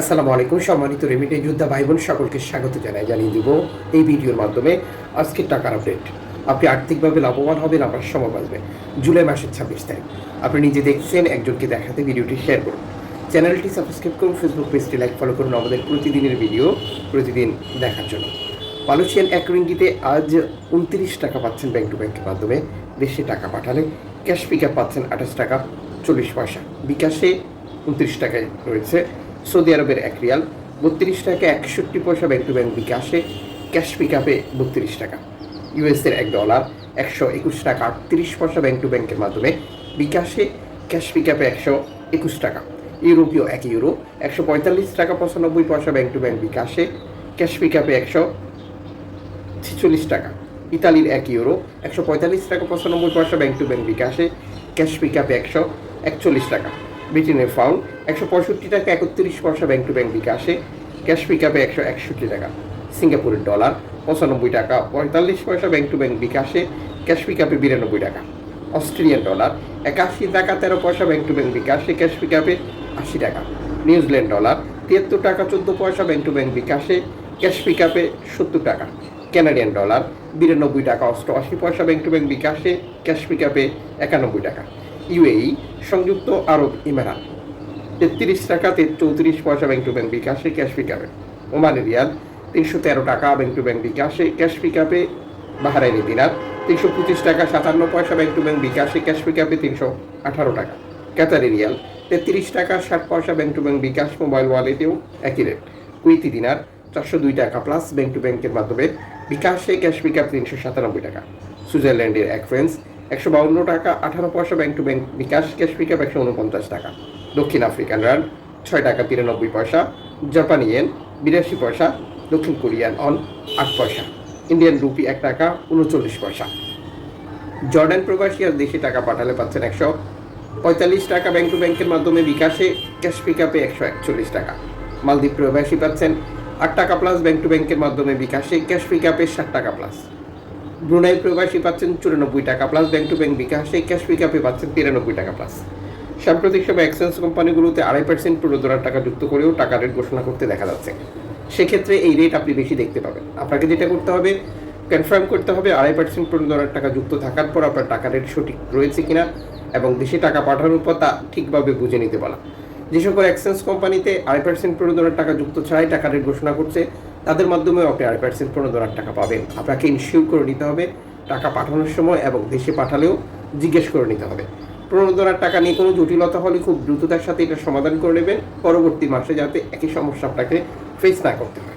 আসসালামু আলাইকুম, সম্মানিত রেমিটে যোদ্ধা ভাই বোন সকলকে স্বাগত জানাই, জানিয়ে দিব এই ভিডিওর মাধ্যমে আজকের টাকার আপডেট। আপনি আর্থিকভাবে লাভবান হবেন আপনার সময় বাঁচবে। জুলাই মাসের ছাব্বিশ তারিখ। আপনি নিজে দেখছেন, একজনকে দেখাতে ভিডিওটি শেয়ার করুন। চ্যানেলটি সাবস্ক্রাইব করুন ফেসবুক পেজটি লাইক ফলো করুন, আমাদের প্রতিদিনের ভিডিও প্রতিদিন দেখার জন্য। মালয়েশিয়ান এক রিঙ্গিতে আজ উনত্রিশ টাকা পাচ্ছেন ব্যাংক টু ব্যাংকের মাধ্যমে। দেশে টাকা পাঠালে ক্যাশ পিক পাচ্ছেন আঠাশ টাকা চল্লিশ পয়সা। বিকাশে উনত্রিশ টাকায় রয়েছে। সৌদি আরবের এক রিয়াল, বত্রিশ টাকা একষট্টি পয়সা ব্যাংক টু ব্যাংক বিকাশে ক্যাশ পিক আপে বত্রিশ টাকা। ইউএসের এক ডলার একশো একুশ টাকা আটত্রিশ পয়সা ব্যাংক টু ব্যাংকের মাধ্যমে বিকাশে ক্যাশ পিক আপে একশো একুশ টাকা। ইউরোপীয় এক ইউরো, একশো পঁয়তাল্লিশ টাকা পঁচানব্বই পয়সা ব্যাংক টু ব্যাংক বিকাশে ক্যাশ পিক আপে একশো ছেচল্লিশ টাকা। ইতালির এক ইউরো, একশো পঁয়তাল্লিশ টাকা পঁচানব্বই পয়সা ব্যাংক টু ব্যাংক বিকাশে ক্যাশ পিক আপে একশো একচল্লিশ টাকা। ব্রিটেনের ফাউন্ড একশো পঁয়ষট্টি টাকা, একত্রিশ পয়সা ব্যাংক টু ব্যাংক বিকাশে ক্যাশ পিক আপে একশো একষট্টি টাকা। সিঙ্গাপুরের ডলার পঁচানব্বই টাকা, পঁয়তাল্লিশ পয়সা ব্যাংক টু ব্যাংক বিকাশে ক্যাশ পিক আপে বিরানব্বই টাকা। অস্ট্রেলিয়ান ডলার একাশি টাকা, তেরো পয়সা ব্যাংক টু ব্যাংক বিকাশে ক্যাশ পিক আপে আশি টাকা। নিউজিল্যান্ড ডলার তিয়াত্তর টাকা, চোদ্দ পয়সা ব্যাংক টু ব্যাংক বিকাশে ক্যাশ পিক আপে সত্তর টাকা। ক্যানাডিয়ান ডলার বিরানব্বই টাকা, অষ্টআশি পয়সা ব্যাংক টু ব্যাংক বিকাশে ক্যাশ পিক আপে একানব্বই টাকা। ইউএই, সংযুক্ত আরব ইমারাত। তেত্রিশ টাকা চৌত্রিশ পয়সা ব্যাংক টু ব্যাংক বিকাশে ক্যাশ পিক আপে ওমানের রিয়াল, তিনশো তেরো টাকা ব্যাংক টু ব্যাংক বিকাশে ক্যাশ পিক আপে বাহারাইনি দিনার তিনশো পঁচিশ টাকা সাতান্ন পয়সা ব্যাংক টু ব্যাংক বিকাশে ক্যাশ পিক আপে তিনশো আঠারো টাকা। ক্যাতারি রিয়াল, তেত্রিশ টাকা ষাট পয়সা bank to bank bKash mobile ওয়ালেটেও একই রেট। কুইতি দিনার, চারশো দুই টাকা প্লাস ব্যাংক টু ব্যাংকের মাধ্যমে বিকাশে ক্যাশ পিক আপ তিনশো সাতানব্বই টাকা। সুইজারল্যান্ডের এক ফ্রেন্স একশো বাউন্ন টাকা, আঠারো পয়সা bank to bank bKash cash pick up একশো উনপঞ্চাশ টাকা। দক্ষিণ আফ্রিকান রান ছয় টাকা তিরানব্বই পয়সা। জাপানি ইয়েন বিরাশি পয়সা। দক্ষিণ কোরিয়ান অন আট পয়সা। ইন্ডিয়ান রুপি এক টাকা, উনচল্লিশ পয়সা। জর্ডান প্রবাসী আর দেশে টাকা পাঠালে পাচ্ছেন একশো পঁয়তাল্লিশ টাকা ব্যাংক টু ব্যাংকের মাধ্যমে বিকাশে ক্যাশ পিক আপে একশো একচল্লিশ টাকা। মালদ্বীপ প্রবাসী পাচ্ছেন আট টাকা প্লাস ব্যাংক টু ব্যাংকের মাধ্যমে বিকাশে ক্যাশ পিক আপে ষাট টাকা প্লাস ব্রুনাই প্রবাসী পাচ্ছেন চুরানব্বই টাকা প্লাস ব্যাংক টু ব্যাংক বিকাশে ক্যাশ পিক আপে পাচ্ছেন তিরানব্বই টাকা প্লাস সাম্প্রতিক সময় এক্সচেঞ্জ কোম্পানিগুলোতে আড়াই পার্সেন্ট প্রণোদনার টাকা যুক্ত করেও টাকা রেট ঘোষণা করতে দেখা যাচ্ছে। সেক্ষেত্রে এই রেট আপনি বেশি দেখতে পাবেন। আপনাকে যেটা করতে হবে কনফার্ম করতে হবে আড়াই পার্সেন্ট প্রণোদনার টাকা যুক্ত থাকার পর আপনার টাকা রেট সঠিক রয়েছে কিনা এবং দেশে টাকা পাঠানোর পর তা ঠিকভাবে বুঝে নিতে বলা। যে সকল এক্সচেঞ্জ কোম্পানিতে আড়াই পার্সেন্ট প্রণোদনার টাকা যুক্ত ছাড়াই টাকা রেট ঘোষণা করছে তাদের মাধ্যমে আপনি আড়াই পার্সেন্ট পনেরো ডলার টাকা পাবেন। আপনাকে ইনশিওর করে নিতে হবে, টাকা পাঠানোর সময় এবং দেশে পাঠালেও জিজ্ঞেস করে নিতে হবে। পনেরো ডলার টাকা নিয়ে কোনো জটিলতা হলে খুব দ্রুততার সাথে এটা সমাধান করে নেবেন। পরবর্তী মাসে যাতে একই সমস্যা আপনাকে ফেস না করতে হয়।